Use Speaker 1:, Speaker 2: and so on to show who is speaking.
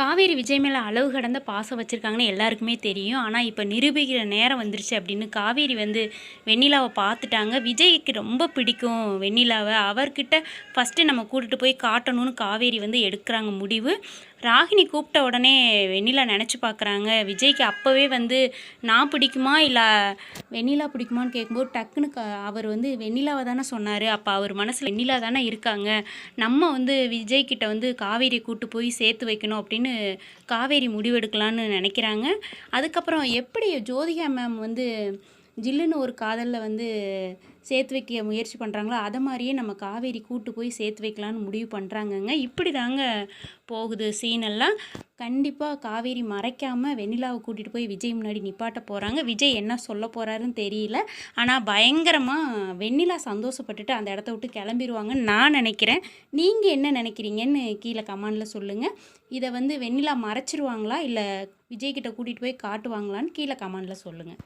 Speaker 1: காவேரி விஜய் மேலே அளவு கடந்த பாசம் வச்சுருக்காங்கன்னு எல்லாருக்குமே தெரியும். ஆனால் இப்போ நிரூபிக்கிற நேரம் வந்துருச்சு அப்படின்னு காவேரி வந்து வெண்ணிலாவை பார்த்துட்டாங்க. விஜய்க்கு ரொம்ப பிடிக்கும் வெண்ணிலாவை. அவர்கிட்ட ஃபஸ்ட்டு நம்ம கூட்டிகிட்டு போய் காட்டணும்னு காவேரி வந்து எடுக்கிறாங்க முடிவு. ராகினி கூப்பிட்ட உடனே வெண்ணிலா நினச்சி பார்க்குறாங்க விஜய்க்கு அப்போவே வந்து நான் பிடிக்குமா இல்லை வெண்ணிலா பிடிக்குமான்னு கேட்கும்போது டக்குன்னு க அவர் வந்து வெண்ணிலாவை தானே சொன்னார். அப்போ அவர் மனசில் வெண்ணிலா தானே இருக்காங்க. நம்ம வந்து விஜய்கிட்ட வந்து காவேரி கூப்பிட்டு போய் சேர்த்து வைக்கணும் அப்படின்னு காவேரி முடிவெடுக்கலான்னு நினைக்கிறாங்க. அதுக்கப்புறம் எப்படி ஜோதிகா மேம் வந்து ஜில்லுன்னு ஒரு காதலில் வந்து சேர்த்து வைக்க முயற்சி பண்ணுறாங்களோ அதை மாதிரியே நம்ம காவேரி கூட்டு போய் சேர்த்து வைக்கலான்னு முடிவு பண்ணுறாங்கங்க இப்படி தாங்க போகுது சீனெல்லாம் கண்டிப்பாக காவேரி மறைக்காமல் வெண்ணிலாவை கூட்டிகிட்டு போய் விஜய் முன்னாடி நிப்பாட்ட போகிறாங்க விஜய் என்ன சொல்ல போகிறாருன்னு தெரியல. ஆனால் பயங்கரமாக வெண்ணிலா சந்தோஷப்பட்டுட்டு அந்த இடத்த விட்டு கிளம்பிடுவாங்கன்னு நான் நினைக்கிறேன். நீங்கள் என்ன நினைக்கிறீங்கன்னு கீழே கமெண்டில் சொல்லுங்கள் இதை வந்து வெண்ணிலா மறைச்சிருவாங்களா? இல்லை விஜய்கிட்ட கூட்டிகிட்டு போய் காட்டுவாங்களான்னு கீழே கமெண்டில் சொல்லுங்கள்